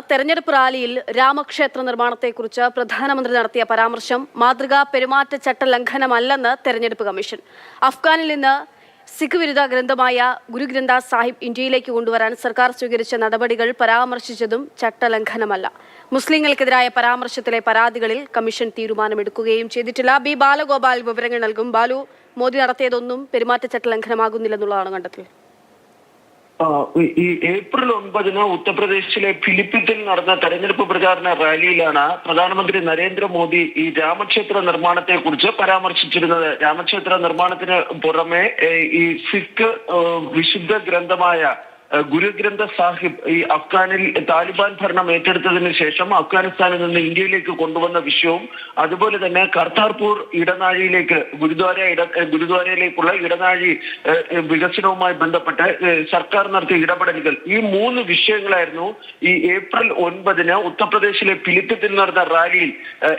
തെരഞ്ഞെടുപ്പ് റാലിയിൽ രാമക്ഷേത്ര നിർമ്മാണത്തെക്കുറിച്ച് പ്രധാനമന്ത്രി നടത്തിയ പരാമർശം മാതൃകാ പെരുമാറ്റച്ചട്ട ലംഘനമല്ലെന്ന് തെരഞ്ഞെടുപ്പ് കമ്മീഷൻ. അഫ്ഗാനിൽ നിന്ന് സിഖ് വിരുദ്ധ ഗ്രന്ഥമായ ഗുരുഗ്രന്ഥ സാഹിബ് ഇന്ത്യയിലേക്ക് കൊണ്ടുവരാൻ സർക്കാർ സ്വീകരിച്ച നടപടികൾ പരാമർശിച്ചതും ചട്ടലംഘനമല്ല മുസ്ലിങ്ങൾക്കെതിരായ പരാമർശത്തിലെ പരാതികളിൽ കമ്മീഷൻ തീരുമാനമെടുക്കുകയും ചെയ്തിട്ടില്ല. ബി. ബാലഗോപാൽ വിവരങ്ങൾ നൽകും. ബാലു മോദി നടത്തിയതൊന്നും പെരുമാറ്റച്ചട്ട ലംഘനമാകുന്നില്ലെന്നുള്ളതാണ് കണ്ടെത്തൽ. ആ, ഈ- ഏപ്രിൽ ഒൻപതിന് ഉത്തർപ്രദേശിലെ ഫിലിപ്പിത്തിൽ നടന്ന തെരഞ്ഞെടുപ്പ് പ്രചാരണ റാലിയിലാണ് പ്രധാനമന്ത്രി നരേന്ദ്രമോദി ഈ രാമക്ഷേത്ര നിർമ്മാണത്തെ കുറിച്ച് പരാമർശിച്ചിരുന്നത്. രാമക്ഷേത്ര നിർമ്മാണത്തിന് പുറമെ ഈ സിഖ് വിശുദ്ധ ഗ്രന്ഥമായ ഗുരുഗ്രന്ഥ സാഹിബ് ഈ അഫ്ഗാനിൽ താലിബാൻ ഭരണം ഏറ്റെടുത്തതിന് ശേഷം അഫ്ഗാനിസ്ഥാനിൽ നിന്ന് ഇന്ത്യയിലേക്ക് കൊണ്ടുവന്ന വിഷയവും അതുപോലെ തന്നെ കർത്താർപൂർ ഇടനാഴിയിലേക്ക് ഗുരുദ്വാര ഇട ഗുരുദ്വാരയിലേക്കുള്ള ഇടനാഴി വികസനവുമായി ബന്ധപ്പെട്ട് സർക്കാർ നടത്തിയ ഇടപെടലുകൾ. ഈ മൂന്ന് വിഷയങ്ങളായിരുന്നു ഈ ഏപ്രിൽ ഒൻപതിന് ഉത്തർപ്രദേശിലെ പിലിപ്പത്തിൽ നടന്ന റാലിയിൽ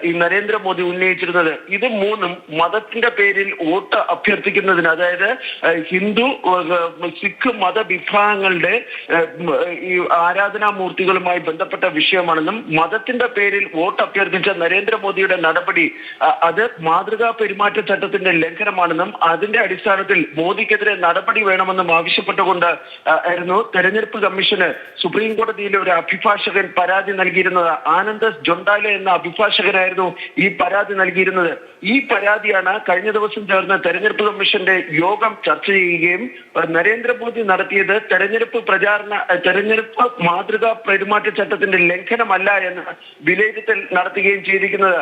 ഈ നരേന്ദ്രമോദി ഉന്നയിച്ചിരുന്നത്. ഇത് മൂന്നും മതത്തിന്റെ പേരിൽ വോട്ട് അഭ്യർത്ഥിക്കുന്നതിന് അതായത് ഹിന്ദു സിഖ് മതവിഭാഗങ്ങളുടെ ഉം, ഈ ആരാധനാമൂർത്തികളുമായി ബന്ധപ്പെട്ട വിഷയമാണെന്നും മതത്തിന്റെ പേരിൽ വോട്ട് അഭ്യർത്ഥിച്ച നരേന്ദ്രമോദിയുടെ നടപടി അത് മാതൃകാ പെരുമാറ്റച്ചട്ടത്തിന്റെ ലംഘനമാണെന്നും അതിന്റെ അടിസ്ഥാനത്തിൽ മോദിക്കെതിരെ നടപടി വേണമെന്നും ആവശ്യപ്പെട്ടുകൊണ്ട് ആയിരുന്നു തെരഞ്ഞെടുപ്പ് കമ്മീഷന് സുപ്രീം കോടതിയിലെ ഒരു അഭിഭാഷകൻ പരാതി നൽകിയിരുന്നത്. ആനന്ദസ് ജൊണ്ടാലെ എന്ന അഭിഭാഷകനായിരുന്നു ഈ പരാതി നൽകിയിരുന്നത്. ഈ പരാതിയാണ് കഴിഞ്ഞ ദിവസം ചേർന്ന തെരഞ്ഞെടുപ്പ് കമ്മീഷന്റെ യോഗം ചർച്ച ചെയ്യുകയും നരേന്ദ്രമോദി നടത്തിയത് തെരഞ്ഞെടുപ്പ് പ്രചാരണ അഹ് തെരഞ്ഞെടുപ്പ് മാതൃകാ പെരുമാറ്റച്ചട്ടത്തിന്റെ ലംഘനമല്ല എന്ന് വിലയിരുത്തൽ നടത്തുകയും ചെയ്തിരിക്കുന്നത്.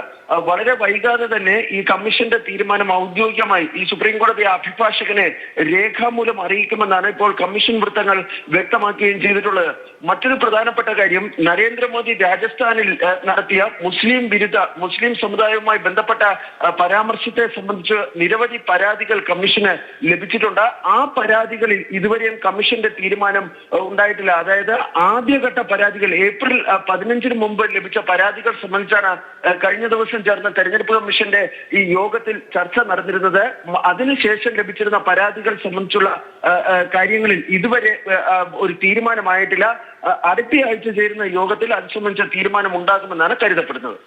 വളരെ വൈകാതെ തന്നെ ഈ കമ്മീഷന്റെ തീരുമാനം ഔദ്യോഗികമായി ഈ സുപ്രീം കോടതി അഭിഭാഷകനെ രേഖാമൂലം അറിയിക്കുമെന്നാണ് ഇപ്പോൾ കമ്മീഷൻ വൃത്തങ്ങൾ വ്യക്തമാക്കുകയും ചെയ്തിട്ടുള്ളത്. മറ്റൊരു പ്രധാനപ്പെട്ട കാര്യം നരേന്ദ്രമോദി രാജസ്ഥാനിൽ നടത്തിയ മുസ്ലിം വിരുദ്ധ മുസ്ലിം സമുദായവുമായി ബന്ധപ്പെട്ട പരാമർശത്തെ സംബന്ധിച്ച് നിരവധി പരാതികൾ കമ്മീഷന് ലഭിച്ചിട്ടുണ്ട്. ആ പരാതികളിൽ ഇതുവരെയും കമ്മീഷന്റെ തീരുമാനം അഹ് ഉണ്ടായിട്ടില്ല. അതായത് ആദ്യഘട്ട പരാതികൾ ഏപ്രിൽ പതിനഞ്ചിന് മുമ്പ് ലഭിച്ച പരാതികൾ സംബന്ധിച്ചാണ് കഴിഞ്ഞ ദിവസം ചേർന്ന തെരഞ്ഞെടുപ്പ് കമ്മീഷന്റെ ഈ യോഗത്തിൽ ചർച്ച നടന്നിരുന്നത്. അതിനുശേഷം ലഭിച്ചിരുന്ന പരാതികൾ സംബന്ധിച്ചുള്ള കാര്യങ്ങളിൽ ഇതുവരെ ഒരു തീരുമാനമായിട്ടില്ല. അടുത്തയാഴ്ച ചേരുന്ന യോഗത്തിൽ അത് സംബന്ധിച്ച തീരുമാനം ഉണ്ടാകുമെന്നാണ് കരുതപ്പെടുന്നത്.